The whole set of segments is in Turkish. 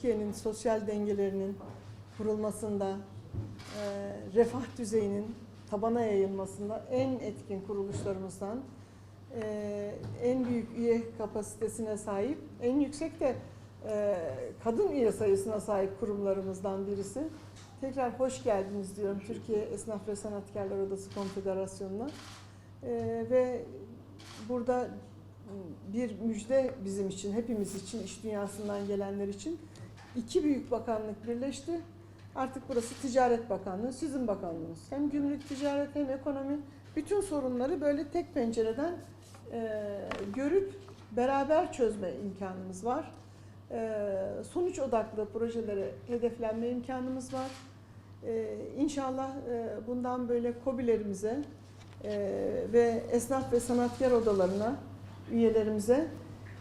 Türkiye'nin sosyal dengelerinin kurulmasında, e, refah düzeyinin tabana yayılmasında en etkin kuruluşlarımızdan, e, en büyük üye kapasitesine sahip, en yüksek de e, kadın üye sayısına sahip kurumlarımızdan birisi. Tekrar hoş geldiniz diyorum Türkiye Esnaf ve Sanatkarlar Odası Konfederasyonu'na. E, ve burada bir müjde bizim için, hepimiz için, iş dünyasından gelenler için iki büyük bakanlık birleşti. Artık burası Ticaret Bakanlığı, sizin bakanlığınız. Hem gümrük ticaret hem ekonomi bütün sorunları böyle tek pencereden e, görüp beraber çözme imkanımız var. E, sonuç odaklı projelere hedeflenme imkanımız var. E, inşallah e, bundan böyle KOBİ'lerimize e, ve esnaf ve sanatkar odalarına, üyelerimize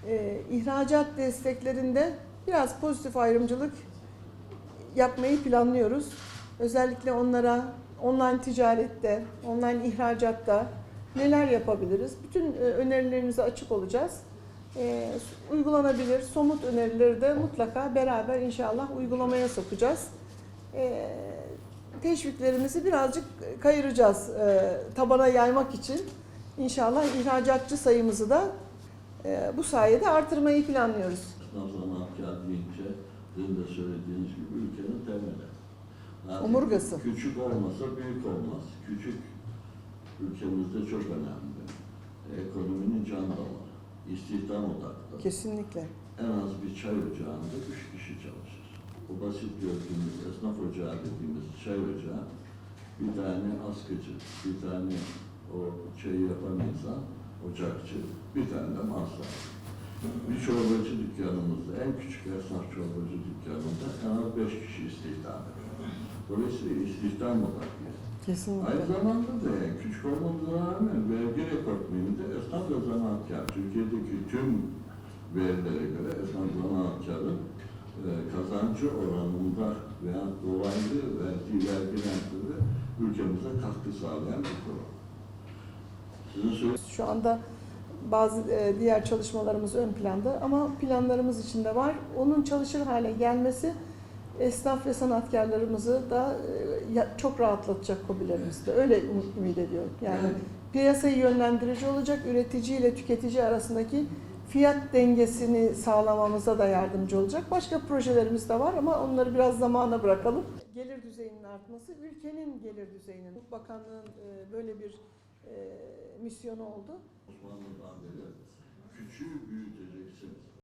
e, ihracat desteklerinde biraz pozitif ayrımcılık yapmayı planlıyoruz. Özellikle onlara online ticarette, online ihracatta neler yapabiliriz? Bütün e, önerilerinize açık olacağız. E, uygulanabilir, somut önerileri de mutlaka beraber inşallah uygulamaya sokacağız. E, teşviklerimizi birazcık kayıracağız tabana yaymak için. İnşallah ihracatçı sayımızı da bu sayede artırmayı planlıyoruz. Esnaf deyince sizin de söylediğiniz gibi ülkenin temeli. Yani Omurgası. Küçük olmasa büyük olmaz. Küçük ülkemizde çok önemli. Ekonominin can damarı. İstihdam odaklı. Kesinlikle. En az bir çay ocağında üç kişi çalışır. O basit gördüğümüz esnaf ocağı dediğimiz çay ocağı bir tane askıcı, bir tane o çayı yapan insan, ocakçı, bir tane de masraf. Bir çorbacı dükkanımızda, en küçük esnaf çorbacı dükkanında en az beş kişi istihdam ediyor. Dolayısıyla istihdam. Aynı Kesinlikle. zamanda da yani küçük olmamıza rağmen vergi rekortmeninde esnaf ve zanaatkar, Türkiye'deki tüm verilere göre esnaf zanaatkarın e, kazancı oranında veya dolaylı verdiği vergilendirme ülkemize katkı sağlayan bir kurum. Sizin Şu anda bazı e, diğer çalışmalarımız ön planda ama planlarımız içinde var. Onun çalışır hale gelmesi esnaf ve sanatkarlarımızı da e, çok rahatlatacak kobilerimizde. Öyle üm- ümit ediyorum. Yani Yani- piyasayı yönlendirici olacak, üretici ile tüketici arasındaki fiyat dengesini sağlamamıza da yardımcı olacak. Başka projelerimiz de var ama onları biraz zamana bırakalım. Gelir düzeyinin artması, ülkenin gelir düzeyinin. Bakanlığın e, böyle bir e, misyonu oldu. Osmanlı'dan beri küçüğü büyüteceksiniz.